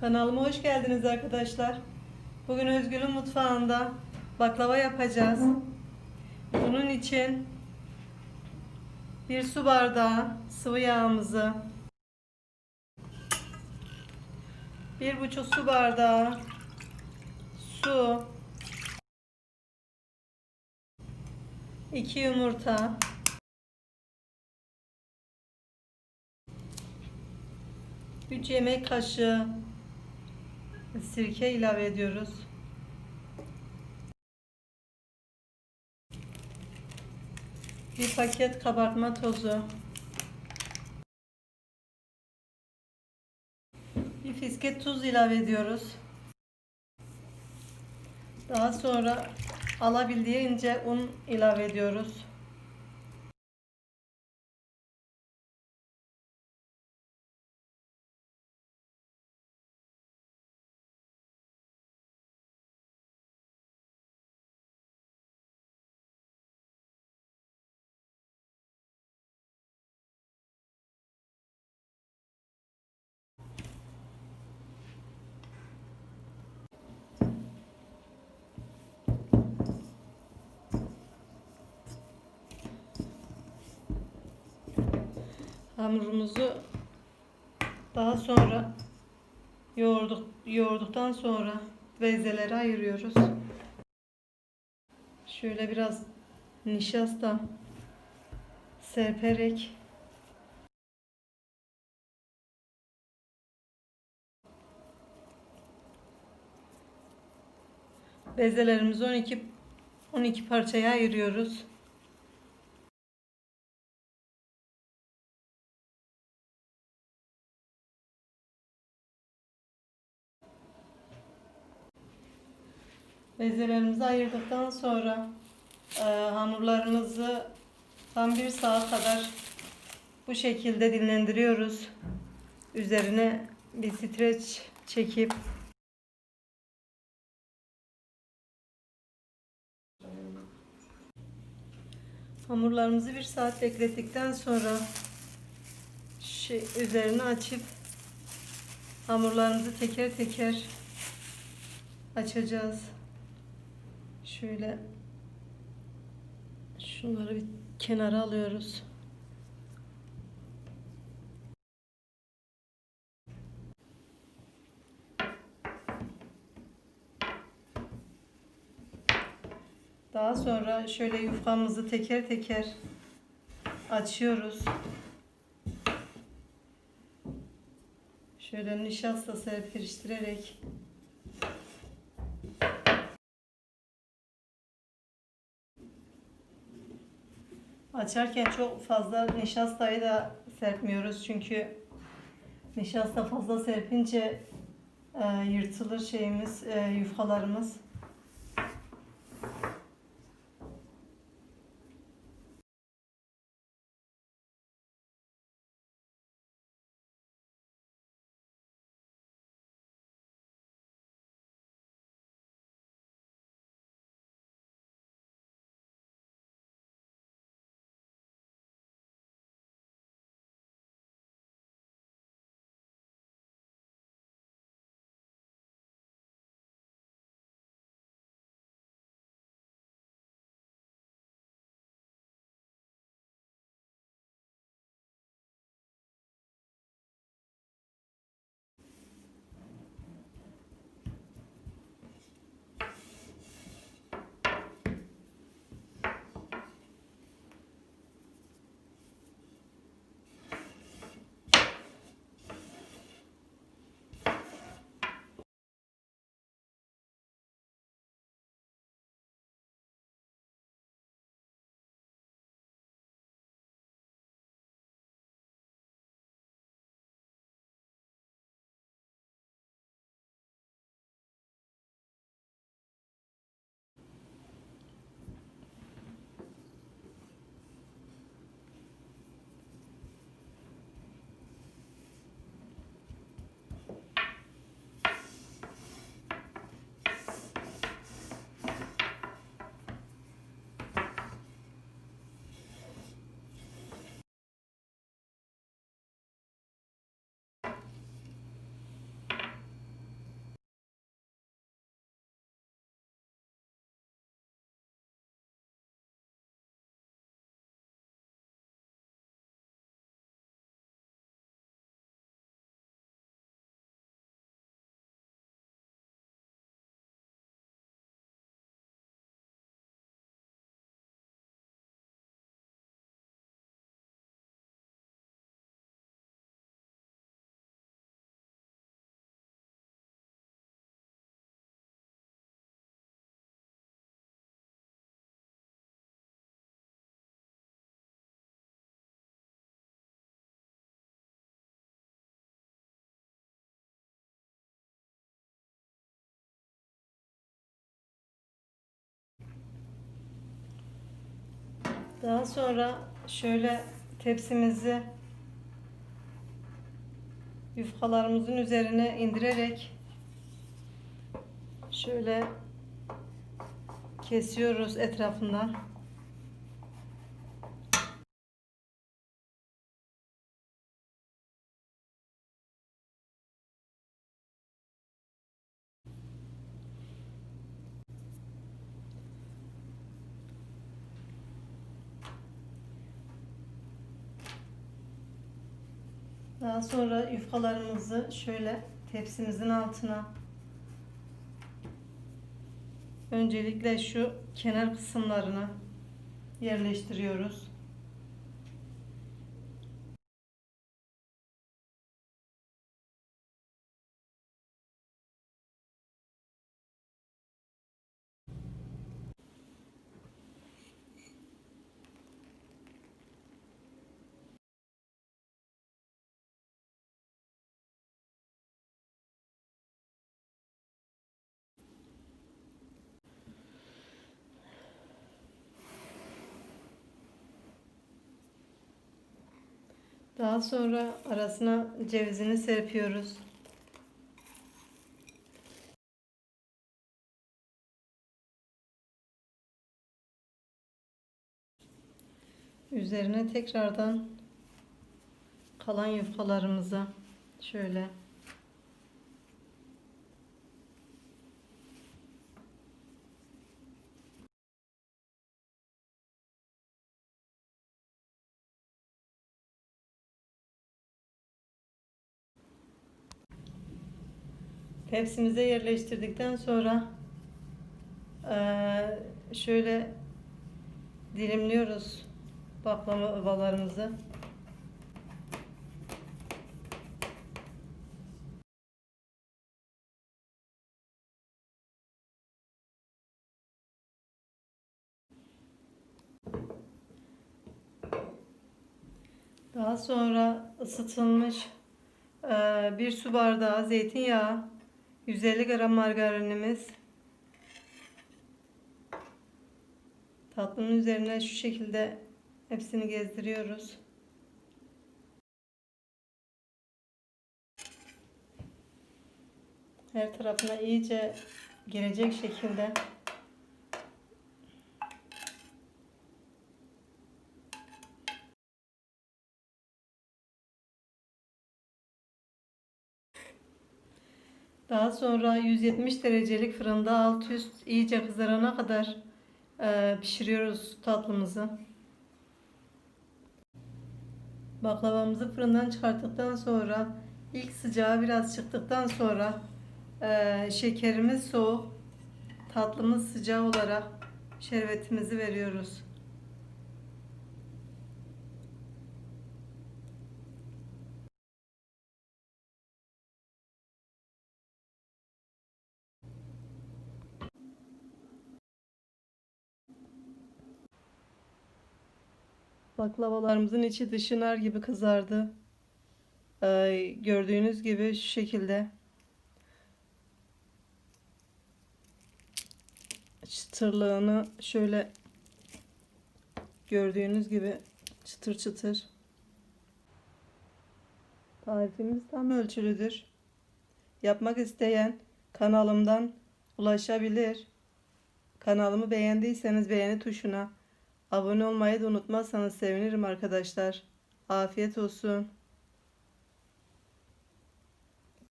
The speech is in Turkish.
Kanalıma hoş geldiniz arkadaşlar. Bugün Özgür'ün mutfağında baklava yapacağız. Bunun için bir su bardağı sıvı yağımızı, bir buçuk su bardağı su, iki yumurta, üç yemek kaşığı sirke ilave ediyoruz. Bir paket kabartma tozu. Bir fiske tuz ilave ediyoruz. Daha sonra alabildiğince un ilave ediyoruz. Hamurumuzu daha sonra yoğurduk, yoğurduktan sonra bezelere ayırıyoruz. Şöyle biraz nişasta serperek bezelerimizi 12 12 parçaya ayırıyoruz. Bezelerimizi ayırdıktan sonra e, hamurlarımızı tam bir saat kadar bu şekilde dinlendiriyoruz. Üzerine bir streç çekip hamurlarımızı bir saat beklettikten sonra şey, üzerine açıp hamurlarımızı teker teker açacağız. Şöyle şunları bir kenara alıyoruz. Daha sonra şöyle yufkamızı teker teker açıyoruz. Şöyle nişasta serpiştirerek Açarken çok fazla nişastayı da serpmiyoruz çünkü nişasta fazla serpince e, yırtılır şeyimiz, e, yufkalarımız. Daha sonra şöyle tepsimizi yufkalarımızın üzerine indirerek şöyle kesiyoruz etrafından. Daha sonra yufkalarımızı şöyle tepsimizin altına öncelikle şu kenar kısımlarına yerleştiriyoruz. Daha sonra arasına cevizini serpiyoruz. Üzerine tekrardan kalan yufkalarımıza şöyle tepsimize yerleştirdikten sonra eee, şöyle dilimliyoruz baklavalarımızı. Daha sonra ısıtılmış eee, bir su bardağı zeytinyağı, 150 gram margarinimiz, tatlının üzerine şu şekilde hepsini gezdiriyoruz. Her tarafına iyice gelecek şekilde Daha sonra 170 derecelik fırında alt üst iyice kızarana kadar e, pişiriyoruz tatlımızı. Baklavamızı fırından çıkarttıktan sonra ilk sıcağı biraz çıktıktan sonra e, şekerimiz soğuk, tatlımız sıcağı olarak şerbetimizi veriyoruz. Baklavalarımızın içi dışı nar gibi kızardı. Ee, gördüğünüz gibi şu şekilde. Çıtırlığını şöyle gördüğünüz gibi çıtır çıtır. Tarifimiz tam ölçülüdür. Yapmak isteyen kanalımdan ulaşabilir. Kanalımı beğendiyseniz beğeni tuşuna Abone olmayı da unutmazsanız sevinirim arkadaşlar. Afiyet olsun.